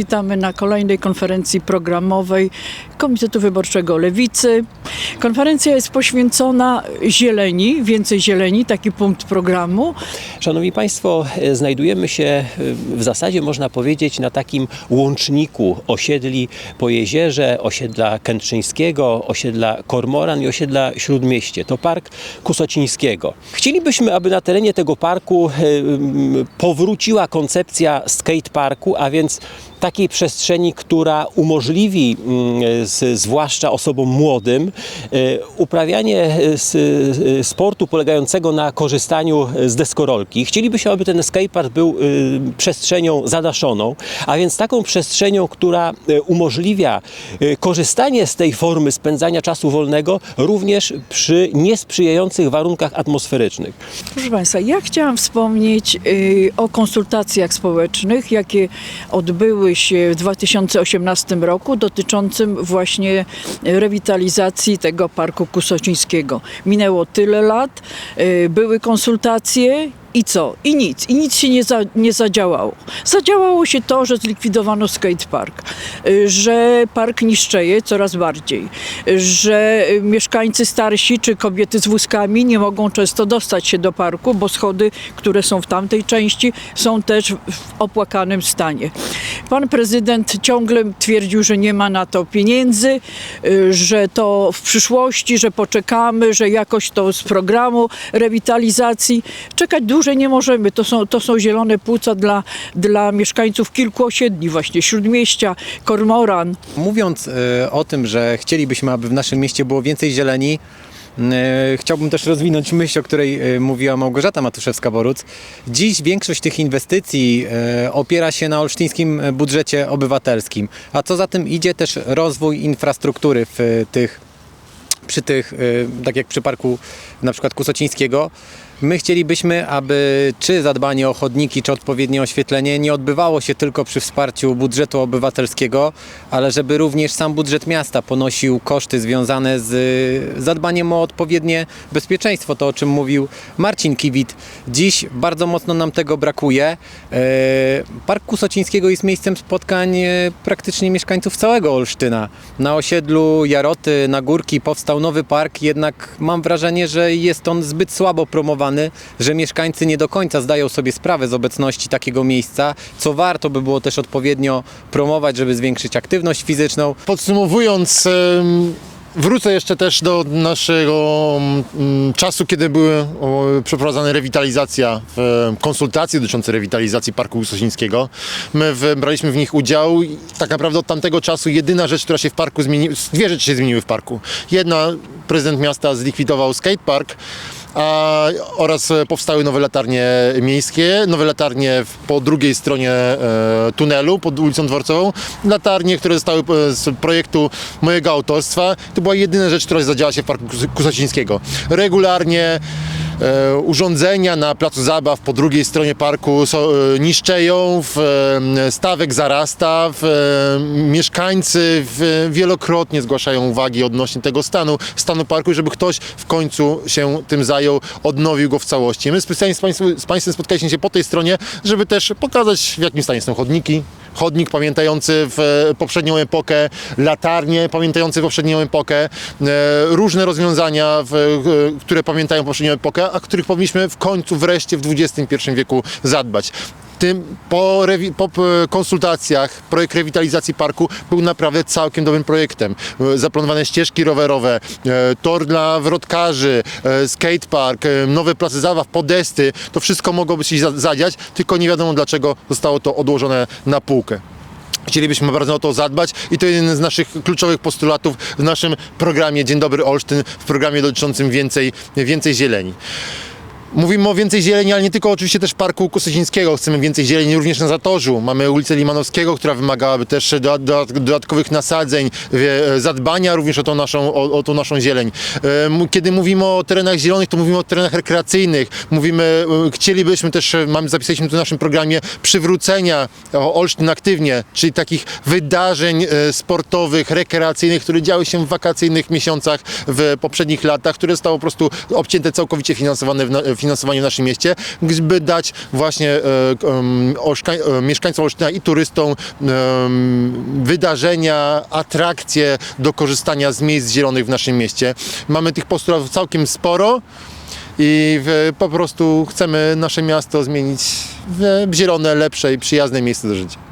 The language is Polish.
witamy na kolejnej konferencji programowej Komitetu Wyborczego Lewicy. Konferencja jest poświęcona zieleni, więcej zieleni, taki punkt programu. Szanowni Państwo, e, znajdujemy się e, w zasadzie można powiedzieć na takim łączniku osiedli po jeziorze, osiedla Kętrzyńskiego, osiedla Kormoran i osiedla Śródmieście. To park Kusocińskiego. Chcielibyśmy, aby na terenie tego parku e, powróciła koncepcja skateparku, a więc takiej przestrzeni, która umożliwi mm, zwłaszcza osobom młodym uprawianie e, e, sportu polegającego na korzystaniu z deskorolki. Chcielibyśmy, aby ten skatepark był e, przestrzenią zadaszoną, a więc taką przestrzenią, która e, umożliwia e, korzystanie z tej formy spędzania czasu wolnego również przy niesprzyjających warunkach atmosferycznych. Proszę Państwa, ja chciałam wspomnieć o konsultacjach społecznych, jakie odbyły się w 2018 roku dotyczącym właśnie rewitalizacji tego Parku Kusocińskiego. Minęło tyle lat, y, były konsultacje i co? I nic. I nic się nie, za, nie zadziałało. Zadziałało się to, że zlikwidowano skatepark, y, że park niszczeje coraz bardziej, że mieszkańcy starsi czy kobiety z wózkami nie mogą często dostać się do parku, bo schody, które są w tamtej części, są też w opłakanym stanie. Pan prezydent ciągle twierdził, że nie ma na to pieniędzy, y, że to w przyszłości, że poczekamy, że jakoś to z programu rewitalizacji. Czekać dłużej nie możemy. To są, to są zielone płuca dla, dla mieszkańców kilku osiedli, właśnie Śródmieścia, Kormoran. Mówiąc e, o tym, że chcielibyśmy, aby w naszym mieście było więcej zieleni, chciałbym też rozwinąć myśl, o której e, mówiła Małgorzata Matuszewska-Boruc. Dziś większość tych inwestycji e, opiera się na olsztyńskim budżecie obywatelskim, a co za tym idzie też rozwój infrastruktury w e, tych przy tych, tak jak przy parku na przykład Kusocińskiego, my chcielibyśmy, aby czy zadbanie o chodniki, czy odpowiednie oświetlenie nie odbywało się tylko przy wsparciu budżetu obywatelskiego, ale żeby również sam budżet miasta ponosił koszty związane z y, zadbaniem o odpowiednie bezpieczeństwo, to o czym mówił Marcin Kiwit. Dziś bardzo mocno nam tego brakuje. E, Park Kusocińskiego jest miejscem spotkań e, praktycznie mieszkańców całego Olsztyna. Na osiedlu Jaroty, na Górki powstał nowy park, jednak mam wrażenie, że jest on zbyt słabo promowany, że mieszkańcy nie do końca zdają sobie sprawę z obecności takiego miejsca, co warto by było też odpowiednio promować, żeby zwiększyć aktywność fizyczną. Podsumowując, wrócę jeszcze też do naszego mm, czasu, kiedy były przeprowadzane rewitalizacja, konsultacje dotyczące rewitalizacji Parku Kusosińskiego. My braliśmy w nich udział i tak naprawdę od tamtego czasu jedyna rzecz, która się w parku zmieniła, dwie rzeczy się zmieniły w parku. Jedna, prezydent miasta zlikwidował skatepark, a, oraz e, powstały nowe latarnie miejskie, nowe latarnie po drugiej stronie e, tunelu pod ulicą Dworcową, latarnie, które zostały e, z projektu mojego autorstwa. To była jedyna rzecz, która zadziała się w Parku Kus- Kusocińskiego. Regularnie urządzenia na placu zabaw po drugiej stronie parku e, niszczeją, e, stawek zarasta, e, mieszkańcy wielokrotnie zgłaszają uwagi odnośnie tego stanu, stanu parku, żeby ktoś w końcu się tym zajął, odnowił go w całości. My specjalnie z, z Państwem spotkaliśmy się po tej stronie, żeby też pokazać w jakim stanie są chodniki, chodnik pamiętający w e, poprzednią epokę, latarnie pamiętające poprzednią epokę, e, różne rozwiązania, e, które pamiętają poprzednią epokę, a których powinniśmy w końcu wreszcie w XXI wieku zadbać. Tym po, po p- konsultacjach projekt rewitalizacji parku był naprawdę całkiem dobrym projektem. E, Zaplanowane ścieżki rowerowe, e, tor dla wrotkarzy, e, skatepark, e, nowe place zabaw, podesty, to wszystko mogłoby się za- zadziać, tylko nie wiadomo dlaczego zostało to odłożone na półkę. Chcielibyśmy bardzo o to zadbać i to jeden z naszych kluczowych postulatów w naszym programie Dzień Dobry Olsztyn, w programie dotyczącym więcej, więcej zieleni. Mówimy o więcej zieleni, ale nie tylko oczywiście też Parku Kusocińskiego. Chcemy więcej zieleni również na Zatorzu. Mamy ulicę Limanowskiego, która wymagałaby też doda- doda- dodatkowych nasadzeń, e, zadbania również o tą naszą, o, o tą naszą zieleń. Kiedy mówimy o terenach zielonych, to mówimy o terenach rekreacyjnych. Mówimy, e, chcielibyśmy też, e, mamy zapisaliśmy tu w naszym programie przywrócenia Olsztyn aktywnie, czyli takich wydarzeń sportowych, rekreacyjnych, które działy się w wakacyjnych miesiącach w poprzednich latach, które zostało po prostu obcięte całkowicie finansowane w, na- finansowaniu w naszym mieście, by dać właśnie e, e, mieszkańcom Olsztyna i turystom wydarzenia, atrakcje do korzystania z miejsc zielonych w naszym mieście. Mamy tych postulatów całkiem sporo i po prostu chcemy nasze miasto zmienić w zielone, lepsze i przyjazne miejsce do życia.